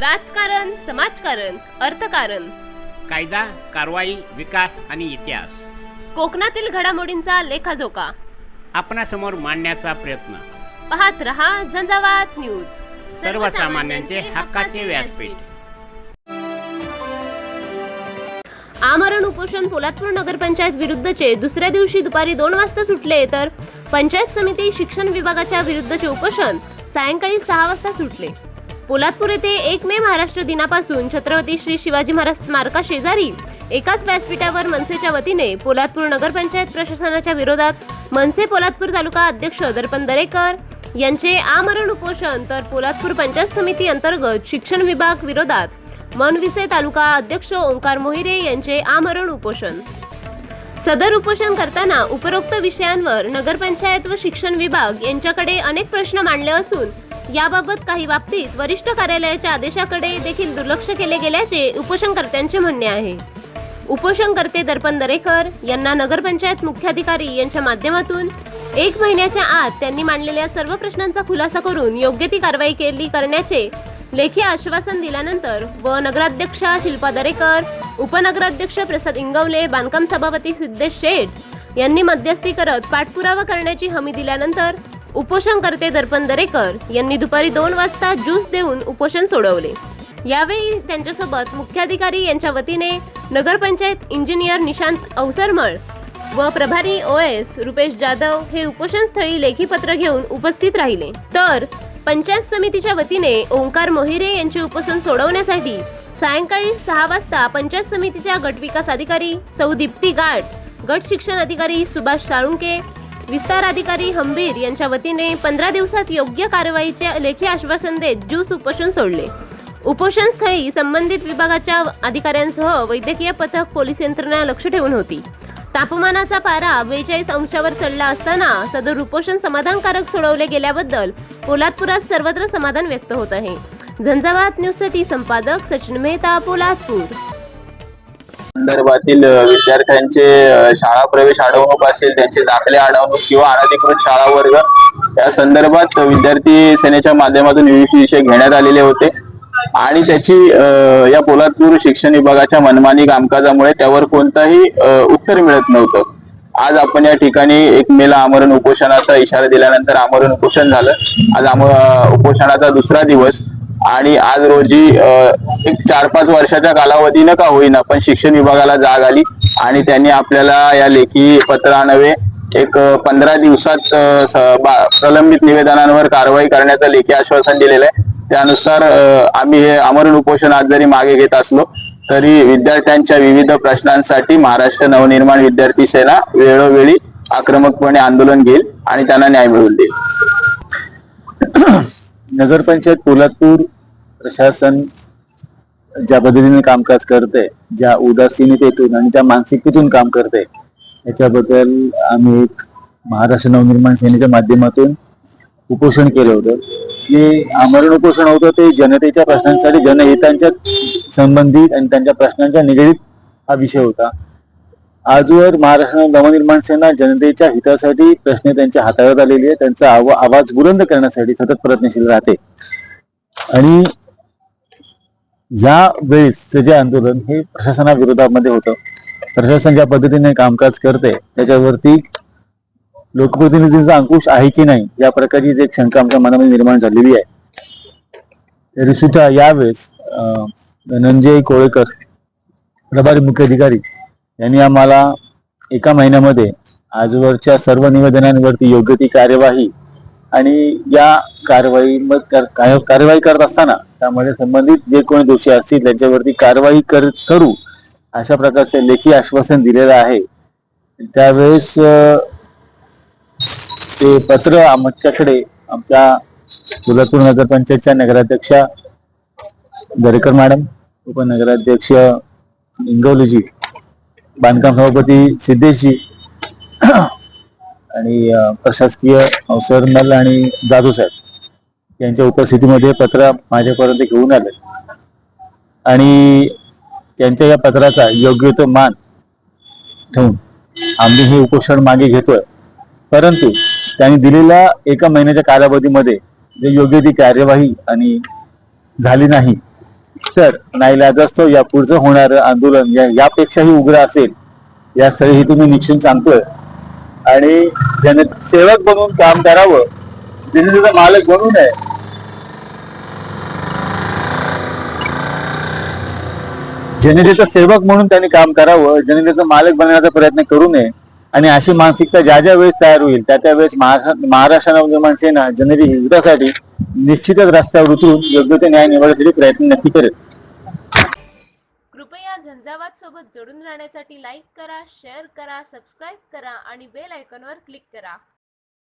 राजकारण समाजकारण अर्थकारण. कायदा कारवाई विकास आणि इतिहास. कोकणातील घडामोडींचा लेखाजोखा. आपणासमोर मांडण्याचा प्रयत्न. पाहत रहा झंझावात न्यूज. सर्वसामान्यांचे हक्काचे व्यासपीठ. आमरण उपोषण पोलादपूर नगरपंचायत विरुद्धचे दुसऱ्या दिवशी दुपारी दोन वाजता सुटले तर पंचायत समिती शिक्षण विभागाच्या विरुद्धचे उपोषण सायंकाळी सहा वाजता सुटले. पोलादपूर येथे एक मे महाराष्ट्र दिनापासून छत्रपती श्री शिवाजी महाराज स्मारका शेजारी एकाच व्यासपीठावर मनसेच्या वतीने पोलादपूर नगरपंचायत प्रशासनाच्या विरोधात मनसे पोलादपूर तालुका अध्यक्ष दर्पण दरेकर यांचे आमरण उपोषण तर पोलादपूर पंचायत समिती अंतर्गत शिक्षण विभाग विरोधात मनविसे तालुका अध्यक्ष ओंकार मोहिरे यांचे आमरण उपोषण. सदर उपोषण करताना उपरोक्त विषयांवर नगरपंचायत व शिक्षण विभाग यांच्याकडे अनेक प्रश्न मांडले असून याबाबत काही बाबतीत वरिष्ठ कार्यालयाच्या आदेशाकडे देखील दुर्लक्ष केले गेल्याचे उपोषणकर्त्यांचे म्हणणे आहे. उपोषणकर्ते दर्पण दरेकर यांना नगरपंचायत मुख्याधिकारी यांच्या माध्यमातून एक महिन्याच्या आत त्यांनी मांडलेल्या सर्व प्रश्नांचा खुलासा करून योग्य ती कारवाई केली करण्याचे लेखी आश्वासन दिल्यानंतर व नगराध्यक्षा शिल्पा दरेकर उपनगराध्यक्ष प्रसाद इंगवले बांधकाम सभापती सिद्धेश शेठ यांनी मध्यस्थी करत पाठपुरावा करण्याची हमी दिल्यानंतर उपोषणकर्ते दर्पण दरेकर यांनी दुपारी दोन वाजता ज्यूस देऊन उपोषण सोडवले. यावेळी त्यांच्यासोबत मुख्याधिकारी यांच्या वतीने नगरपंचायत इंजिनियर निशांत अवसरमळ व प्रभारी ओ एस रुपेश जाधव हे उपोषणस्थळी स्थळी लेखीपत्र घेऊन उपस्थित राहिले. तर पंचायत समितीच्या वतीने ओंकार मोहिरे यांचे उपोषण सोडवण्यासाठी सायंकाळी सहा वाजता पंचायत समितीच्या गट विकास अधिकारी सौ दीप्ती गाठ गट शिक्षण अधिकारी सुभाष साळुंके विस्तार अधिकारी हंबीर यांच्या वतीने पंधरा दिवसात योग्य कारवाईचे लेखी आश्वासन देत ज्यूस उपोषण सोडले. उपोषण स्थळी संबंधित विभागाच्या अधिकाऱ्यांसह वैद्यकीय पथक पोलीस यंत्रणा लक्ष ठेवून होती. तापमानाचा पारा बेचाळीस अंशावर चढला असताना सदर उपोषण समाधानकारक सोडवले गेल्याबद्दल पोलादपुरात सर्वत्र समाधान व्यक्त होत आहे. झंझावात न्यूजसाठी संपादक सचिन मेहता पोलादपूर. संदर्भातील विद्यार्थ्यांचे शाळा प्रवेश अडवणूक असेल त्यांचे दाखले अडवणूक किंवा अनधिकृत शाळा वर्ग या संदर्भात विद्यार्थी सेनेच्या माध्यमातून विविध विषय घेण्यात आलेले होते. आणि त्याची या पोलादपूर शिक्षण विभागाच्या मनमानी कामकाजामुळे त्यावर कोणताही उत्तर मिळत नव्हतं. आज आपण या ठिकाणी एक मेला आमरण उपोषणाचा इशारा दिल्यानंतर आमरण उपोषण झालं. आज आम उपोषणाचा दुसरा दिवस. आणि आज रोजी एक चार पाच वर्षाच्या कालावधीनं का होईना पण शिक्षण विभागाला जाग आली आणि त्यांनी आपल्याला या लेखी पत्रानवे एक पंधरा दिवसात प्रलंबित निवेदनांवर कारवाई करण्याचं लेखी आश्वासन दिलेलं आहे. त्यानुसार आम्ही हे आमरण उपोषण आज जरी मागे घेत असलो तरी विद्यार्थ्यांच्या विविध प्रश्नांसाठी महाराष्ट्र नवनिर्माण विद्यार्थी सेना वेळोवेळी आक्रमकपणे आंदोलन घेईल आणि त्यांना न्याय मिळवून देईल. नगरपंचायत पोलादपूर प्रशासन ज्या पद्धतीने कामकाज करते ज्या उदासीनतेतून आणि ज्या मानसिकतेतून काम करते याच्याबद्दल आम्ही एक महाराष्ट्र नवनिर्माण सेनेच्या माध्यमातून उपोषण केलं होतं. जे आमरण उपोषण होतं ते जनतेच्या प्रश्नांसाठी जनहितांच्या संबंधित आणि त्यांच्या प्रश्नांच्या निगडीत हा विषय होता. आजवर महाराष्ट्र नवनिर्माण सेना जनतेच्या हितासाठी प्रश्न त्यांच्या हाताळत आलेली आहे. त्यांचा आवा आवाज बुलंद करण्यासाठी सतत प्रयत्नशील राहते. आणि या वेळेस जे आंदोलन हे प्रशासनाविरोधामध्ये होतं. प्रशासन ज्या पद्धतीने कामकाज करते त्याच्यावरती लोकप्रतिनिधींचा अंकुश आहे की नाही या प्रकारची एक शंका आमच्या मनामध्ये निर्माण झालेली आहे. तरीसुद्धा यावेळेस अं, धनंजय कोळेकर प्रभारी मुख्य अधिकारी यांनी आम्हाला एका महिन्यामध्ये आजवरच्या सर्व निवेदनांवरती योग्य ती कार्यवाही आणि या कारवाई मग काय- कार्यवाही करत असताना त्यामध्ये संबंधित जे कोणी दोषी असतील त्यांच्यावरती कारवाई कर करू अशा प्रकारचे लेखी आश्वासन दिलेलं आहे. त्यावेळेस ते पत्र आमच्याकडे आमच्या सोलापूर नगरपंचायतच्या नगराध्यक्षा दरेकर मॅडम उपनगराध्यक्ष इंगवलीजी बांधकाम सभापती सिद्धेशजी आणि प्रशासकीय अवसर नल आणि जाधव साहेब. यांच्या उपस्थितीमध्ये पत्र माझ्यापर्यंत घेऊन आले. आणि त्यांच्या या पत्राचा योग्य तो मान ठेवून आम्ही हे उपोषण मागे घेतोय. परंतु त्यांनी दिलेल्या एका महिन्याच्या कालावधीमध्ये जे योग्य ती कार्यवाही आणि झाली नाही तर नाईलाजास्तव असतो या पुढचं होणारं आंदोलन या यापेक्षाही उग्र असेल या स्थळी तुम्ही निश्चित सांगतोय. आणि ज्याने सेवक बनून काम करावं जनतेचा मालक बनू नये जनतेचा सेवक म्हणून त्यांनी काम करावं जनतेचा मालक बनण्याचा प्रयत्न करू नये. आणि अशी मानसिकता ज्या ज्या वेळेस तयार होईल त्या त्या वेळेस महाराष्ट्र नवनिर्माण सेना जनतेच्या हितासाठी निश्चितच रस्त्यावर उतरून योग्य ते न्याय निवडण्यासाठी प्रयत्न नक्की करेल. कृपया झंझावात सोबत जोडून राहण्यासाठी लाईक करा शेअर करा सबस्क्राईब करा आणि बेल आयकॉनवर क्लिक करा.